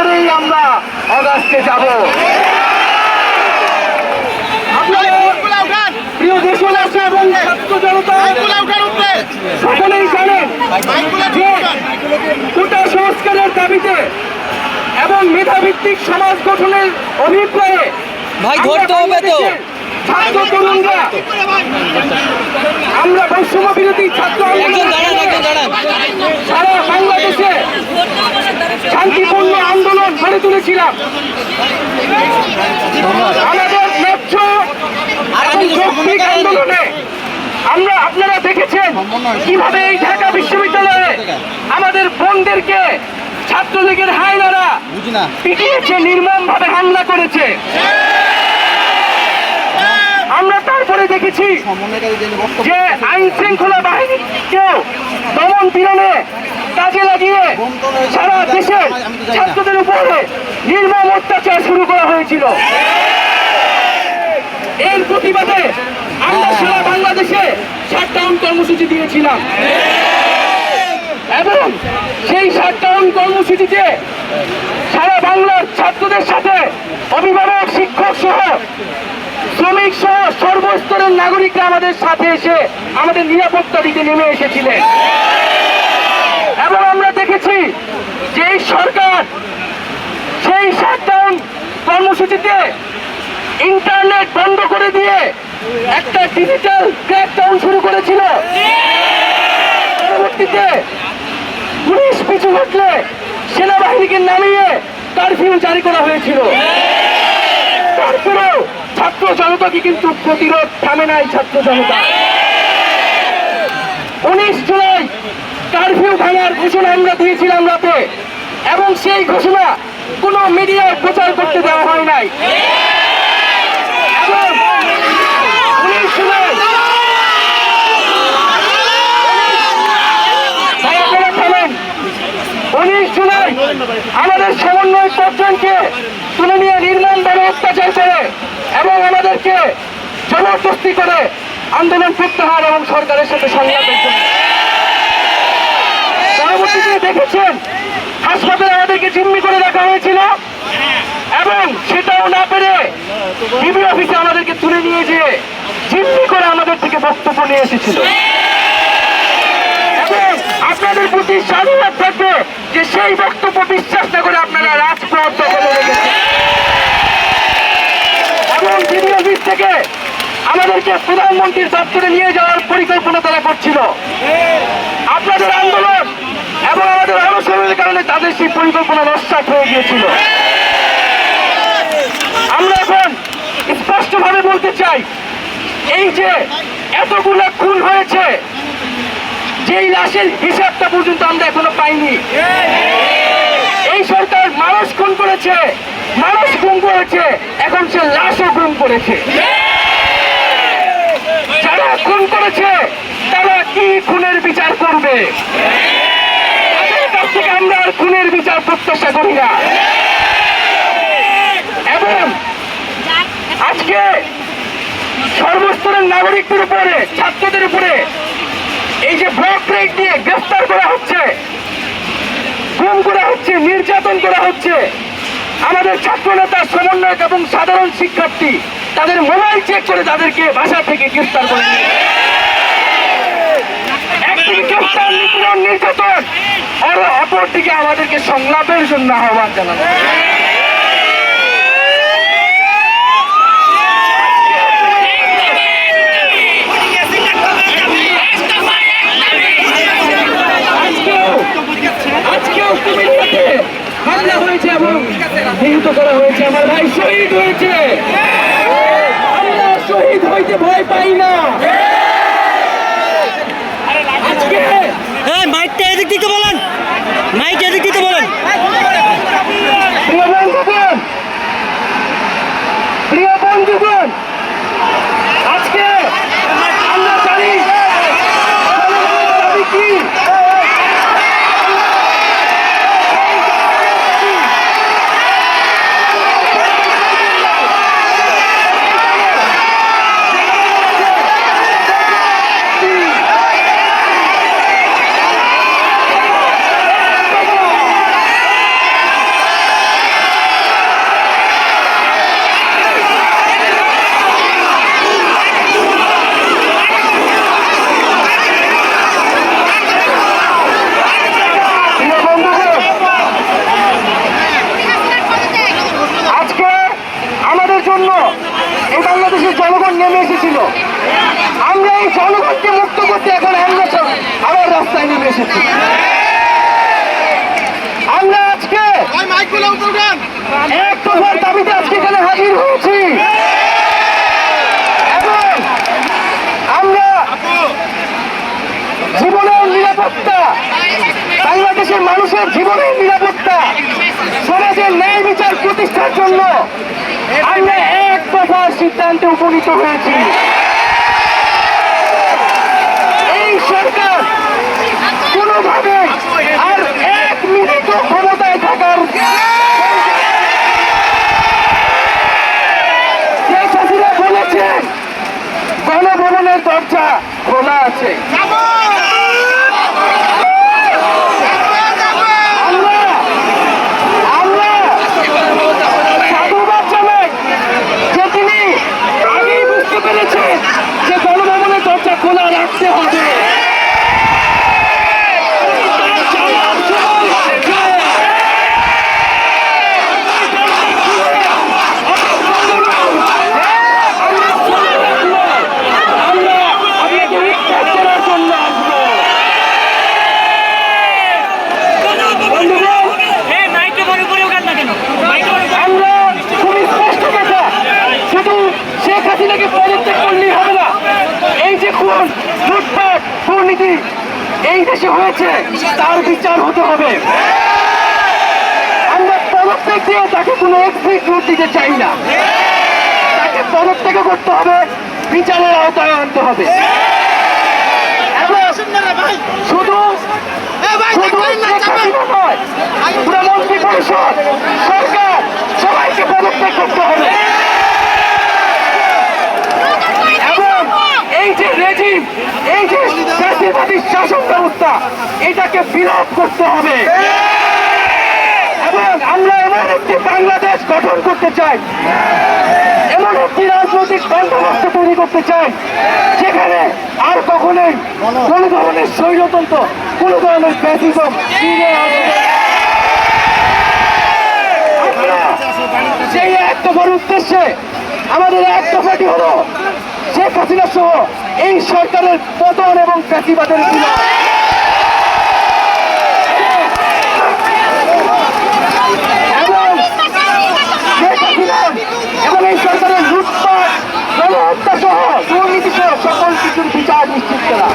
করেই আমরা অগাস্টে যাব। আপনারা প্রিয় দেশবাসী এবং ছাত্র জনতা সকলেই জানেন কোটা সংস্কারের দাবিতে এবং মেধাভিত্তিক সমাজ গঠনের অভিপ্রায়ে ভাই, আমরা ধরতে হবে তো। ছাত্র তরুণরা আমরা বৈষম্য বিরোধী ছাত্র সারা বাংলাদেশে শান্তিপূর্ণ আন্দোলন গড়ে তুলেছিলাম। আমাদের ন্যায্য যৌক্তিক আন্দোলনে আমরা আপনারা দেখেছেন কীভাবে এই ঢাকা বিশ্ববিদ্যালয়ে আমাদের বোনদেরকে ছাত্রলীগের হায়নারা পিটিয়েছে নির্মম ভাবে হামলা করেছে। আমরা তারপরে দেখেছি যে আইন শৃঙ্খলা বাহিনী কেউ দমন পীড়নে কাজে লাগিয়ে সারা দেশের ছাত্রদের উপরে নির্মম অত্যাচার শুরু করা হয়েছিল। এর প্রতিবাদে আমরা সারা বাংলাদেশে শাটডাউন কর্মসূচি দিয়েছিলাম। এবং সেই শাটডাউন কর্মসূচিতে সারা বাংলার ছাত্রদের সাথে অভিভাবক, শিক্ষক সহ শ্রমিক সহ সর্বস্তরের নাগরিকরা আমাদের সাথে এসে আমাদের নিরাপত্তা দিতে নেমে এসেছিলেন। এবং আমরা দেখেছি যে সরকার, সেই শাটডাউন কর্মসূচিতে ইন্টারনেট বন্ধ করে দিয়ে একটা ডিজিটাল ক্র্যাকডাউন শুরু করেছিল। পরবর্তীতে পুলিশ পিছু ঘটলে সেনাবাহিনীকে নামিয়ে কারফিউ জারি করা হয়েছিল। তারপরেও ছাত্র জনতাকে কিন্তু প্রতিরোধ থামে নাই ছাত্র জনতা। উনিশ জুলাই কারফিউ ভাঙার ঘোষণা আমরা দিয়েছিলাম রাতে, এবং সেই ঘোষণা কোনো মিডিয়ায় প্রচার করতে দেওয়া হয় নাই। উনিশ জুলাই আমাদের সমন্বয় পর্যন্তকে তুলে নিয়ে নির্মমভাবে অত্যাচার করে এবং আমাদেরকে জবরদস্তি করে আন্দোলন প্রত্যাহার এবং সরকারের সাথে সংলাপের জন্য পরবর্তীতে দেখেছেন? হাসপাতালে আমাদেরকে জিম্মি করে রাখা হয়েছিল এবং সেটাও না পেরে ডিবি অফিসে আমাদেরকে তুলে নিয়ে যেয়ে জিম্মি করে আমাদের থেকে বক্তব্য নিয়ে এসেছিল। আপনাদের প্রতি স্বাধীনতা থাকবে যে সেই বক্তব্য বিশ্বাস না করে আপনারা রাজপথ দখলে রেখেছেন। থেকে আমাদেরকে প্রধানমন্ত্রীর দপ্তরে নিয়ে যাওয়ার পরিকল্পনা তারা করছিল। আপনাদের আন্দোলন এবং আমাদের অনশনের কারণে তাদের সেই পরিকল্পনা নস্বাত হয়ে গিয়েছিল। আমরা এখন স্পষ্টভাবে বলতে চাই, এই যে এতগুলো খুন হয়েছে, যেই লাশের হিসাবটা পর্যন্ত আমরা এখনও পাইনি। এই সরকার মানুষ খুন করেছে, মানুষ খুন করেছে, এখন সে লাশও করেছে। যারা খুন করেছে, তারা কি খুনের বিচার করবে? আমরা আর খুনের বিচার প্রত্যাশা করি না। এবং আজকে সর্বস্তরের নাগরিকদের উপরে, ছাত্রদের উপরে এই যে ব্লক ব্রেক দিয়ে গ্রেফতার করা হচ্ছে, গুম করা হচ্ছে, নির্যাতন করা হচ্ছে, আমাদের ছাত্র নেতা সমন্বয়ক এবং সাধারণ শিক্ষার্থী তাদের মোবাইল চেক করে তাদেরকে বাসা থেকে গ্রেফতার করে। একদিকে গ্রেফতার নিপীড়ন নির্যাতন আর অপরদিকে আমাদেরকে সংলাপের জন্য আহ্বান জানানো আজকেও আজকেও কুমিল্লাতে হামলা হয়েছে এবং নিহত করা হয়েছে আমার ভাই শহীদ হয়েছে আমরা শহীদ হইতে ভয় পাই না আজকে এই মাইকটা এদিক দিতে বলেন মাইক এদিক দিতে বলেন প্রিয় বন্ধুগণ প্রিয় বন্ধুগণ আজকে আমরা জানি জনগণের দাবি কি নেমে এসেছিল। আমরা এই জনগণকে মুক্ত করতে এখন আমরা সব আবার রাস্তায় নেমে এসেছি। আমরা আজকে এক দফার দাবিতে আজকে এখানে হাজির হয়েছি। আমরা জীবনের নিরাপত্তা বাংলাদেশের মানুষের জীবনের নিরাপত্তা সমাজের ন্যায় বিচার প্রতিষ্ঠার জন্য আমরা দফার সিদ্ধান্তে উপনীত হয়েছি। এই সরকার কোনোভাবে আর এক ক্ষমতায় থাকার বলেছেন গণভবনের দরজা খোলা আছে আমরা আমরা সাধুবাদ জানাই যে তিনি আগেই বুঝতে পেরেছেন যে গণভবনের দরজা খোলা রাখতে হবে তার জানার সময় যে আমরা চলে আসব। আমরা আপনাকে উত্তর করার জন্য আসব বন্ধুগণ, এ মাইকে বড় করে ওখান না কেন মাইকে বড় করে- আমরা খুবই স্পষ্ট কথা শুধু শেখ হাসিনাকে পদত্যাগ করলেই হবে না এই যে খুন লুটপাট দুর্নীতি এই দেশে হয়েছে তার বিচার হতে হবে। আমরা পদত্যাগ দিয়ে তাকে কোনো এক্সিট রুট দিতে চাই না। তাকে পদত্যাগ করতে হবে বিচারের আওতায় আনতে হবে। শুধু পুরো মন্ত্রী পরিষদ সরকার সবাইকে পদত্যাগ করতে হবে। এই যে রেজিম এই যে ফ্যাসিবাদী শাসন ব্যবস্থা, এটাকে বিলোপ করতে হবে। এবং আমরা এমন একটি বাংলাদেশ গঠন করতে চাই, এমন একটি রাজনৈতিক বন্দোবস্ত তৈরি করতে চাই, যেখানে আর কখনোই কোনো ধরনের স্বৈরতন্ত্র, কোনো ধরনের ফ্যাসিজম সেই এক দফার উদ্দেশ্যে আমাদের এক দফাটি হলো সহ এই সরকারের পতন এবং ফ্যাসিবাদের বিলোপ এবং এই সরকারের লুটপাট গণহত্যা সহ দুর্নীতি সহ সকল কিছুর বিচার নিশ্চিত করা।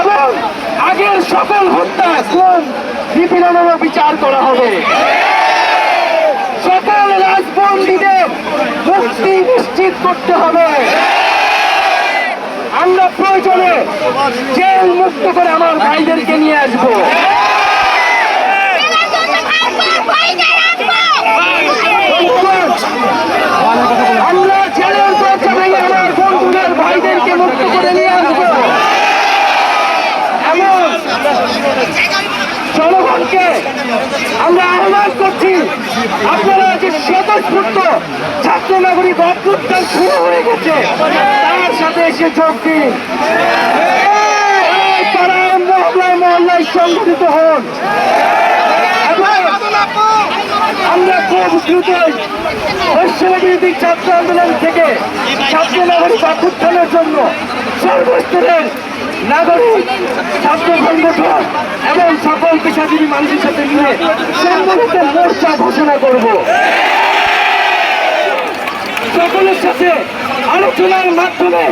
এবং আগের সকল হত্যা খুন, নিপীড়নেরও বিচার করা হবে। সকল রাজবন্দীদের মুক্তি করতে হবে। আমরা প্রয়োজনে জেল মুক্ত করে আমার ভাইদেরকে নিয়ে আসব। আমরা জেলের ভাইদেরকে মুক্ত করে নিয়ে আসব। এমন জনগণকে আমরা আহ্বান করছি, আপনারা যে স্বতঃস্ফূর্ত ছাত্র নাগরিক অভ্যুত্থান শুরু হয়ে গেছে, তার সাথে এসে যোগ দিন। ছাত্র আন্দোলন থেকে ছাত্র নাগরিক অভ্যুত্থানের জন্য সর্বস্তরের নাগরিক ছাত্র সংগঠন এবং সকল পেশাজীবী মানুষের সাথে নিয়ে সম্মিলিত মোর্চা ঘোষণা করব। সকলের সাথে আলোচনার মাধ্যমে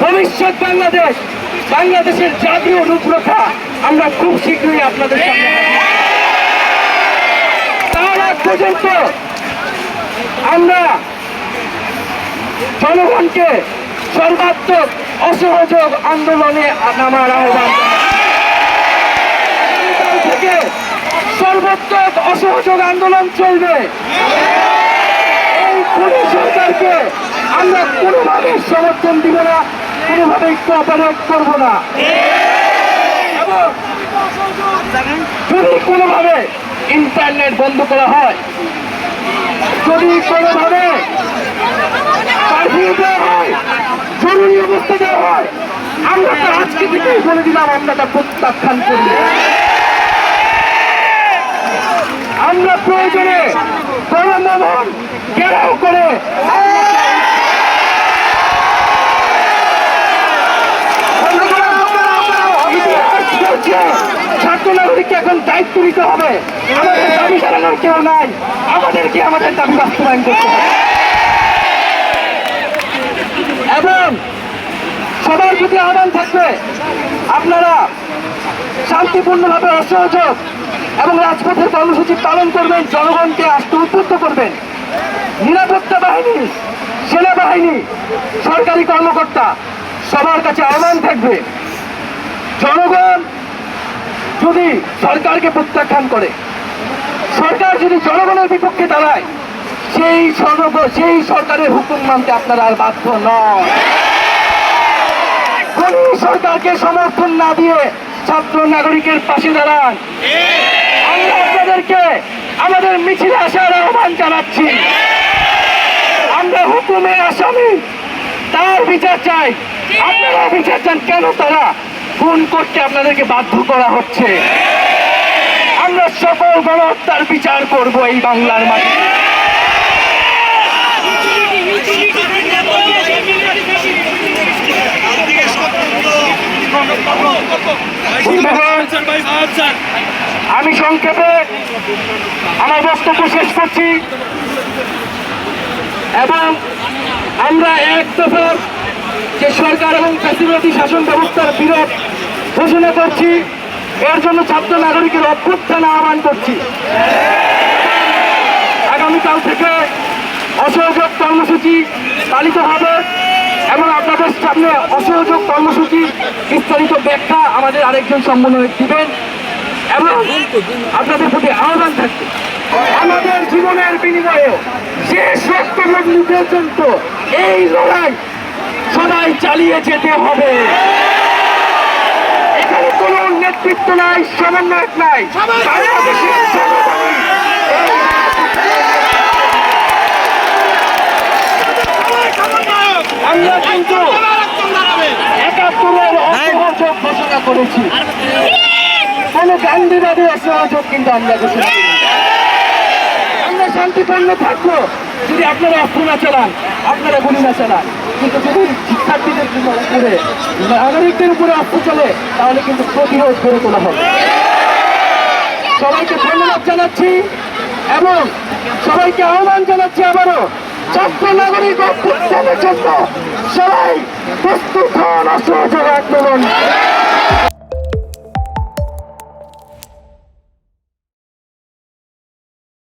ভবিষ্যৎ বাংলাদেশ, বাংলাদেশের জাতীয় রূপরেখা আমরা খুব শীঘ্রই আপনাদের সামনে তার আগ পর্যন্ত আমরা জনগণকে সর্বাত্মক অসহযোগ আন্দোলনে নামার আহ্বান। থেকে সর্বাত্মক অসহযোগ আন্দোলন চলবে। এই খুনি সরকারকে আমরা কোনোভাবে সমর্থন দিব না, কোনোভাবেই কোঅপারেট করব না। যদি কোনোভাবে ইন্টারনেট বন্ধ করা হয়, যদি কোনোভাবে কারফিউ দেওয়া হয় জরুরি অবস্থা দেওয়া হয় আমরা তো আজকে থেকেই বলে দিলাম আমরা তা প্রত্যাখ্যান করি। আমরা প্রয়োজনে গণমোহন ঘেরাও করে এখন দায়িত্ব নিতে হবে। আমাদের নাই। আমাদেরকে আমাদের দাবি বাস্তবায়ন করতে হবে। এবং সবার প্রতি আহ্বান থাকবে, আপনারা শান্তিপূর্ণভাবে অসহযোগ এবং রাজপথের কর্মসূচি পালন করবেন, জনগণকে আস্তে উদ্বুদ্ধ করবেন। নিরাপত্তা বাহিনী, সেনাবাহিনী, সরকারি কর্মকর্তা, সবার কাছে আহ্বান থাকবে, জনগণ যদি সরকারকে প্রত্যাখ্যান করে, সরকার যদি জনগণের বিপক্ষে দাঁড়ায় সেই সর্ব সেই সরকারের হুকুম মানতে আপনারা আর বাধ্য নয় কোন সরকারকে সমর্থন না দিয়ে ছাত্র নাগরিকের পাশে দাঁড়ান। আমরা আপনাদেরকে আমাদের মিছিলে আসার আহ্বান জানাচ্ছি। আমরা হুকুমের আসামি, তার বিচার চাই। আপনারা বিচার চান কেন তারা? খুন করতে আপনাদেরকে বাধ্য করা হচ্ছে? আমরা সকল গণহত্যার বিচার করব এই বাংলার মাটিতে। আমি সংক্ষেপে আমার বক্তব্য শেষ করছি এবং আমরা এক দফার যে সরকার এবং ফ্যাসিলিটি শাসন ব্যবস্থার বিরোধ ঘোষণা করছি, এর জন্য ছাত্র নাগরিকের অভ্যুত্থান আহ্বান করছি। আগামীকাল থেকে অসহযোগ কর্মসূচি পালিত হবে এবং আপনাদের সামনে অসহযোগ কর্মসূচি বিস্তারিত ব্যাখ্যা আমাদের আরেকজন সম্মেলনে দিবেন এবং আপনাদের প্রতি আহ্বান থাকবে। আমাদের জীবনের বিনিময়ে শেষ রক্তবন্ধু পর্যন্ত এই লড়াই সবাই চালিয়ে যেতে হবে। এখানে কোনো নেতৃত্ব নাই সমন্বয়ক নাই। বাংলাদেশের আমরা কিন্তু একাত্তরের অসহযোগ ঘোষণা করেছি। কোনো গান্ধীবাদী অসহযোগ কিন্তু আমরা ঘোষণা করি। আমরা শান্তিপূর্ণ থাকব যদি আপনারা অস্ত্র না চালান আপনারা গুলি না চালান। কিন্তু যদি শিক্ষার্থীদের উপরে নাগরিকদের উপরে অস্ত্র চলে তাহলে কিন্তু প্রতিরোধ করে তোলা হবে। সবাইকে ধন্যবাদ জানাচ্ছি এবং সবাইকে আহ্বান জানাচ্ছি আবারও। ছাত্র নাগরিক অভ্যুত্থানের জন্য সবাই প্রস্তুত হন অসহযোগ আন্দোলন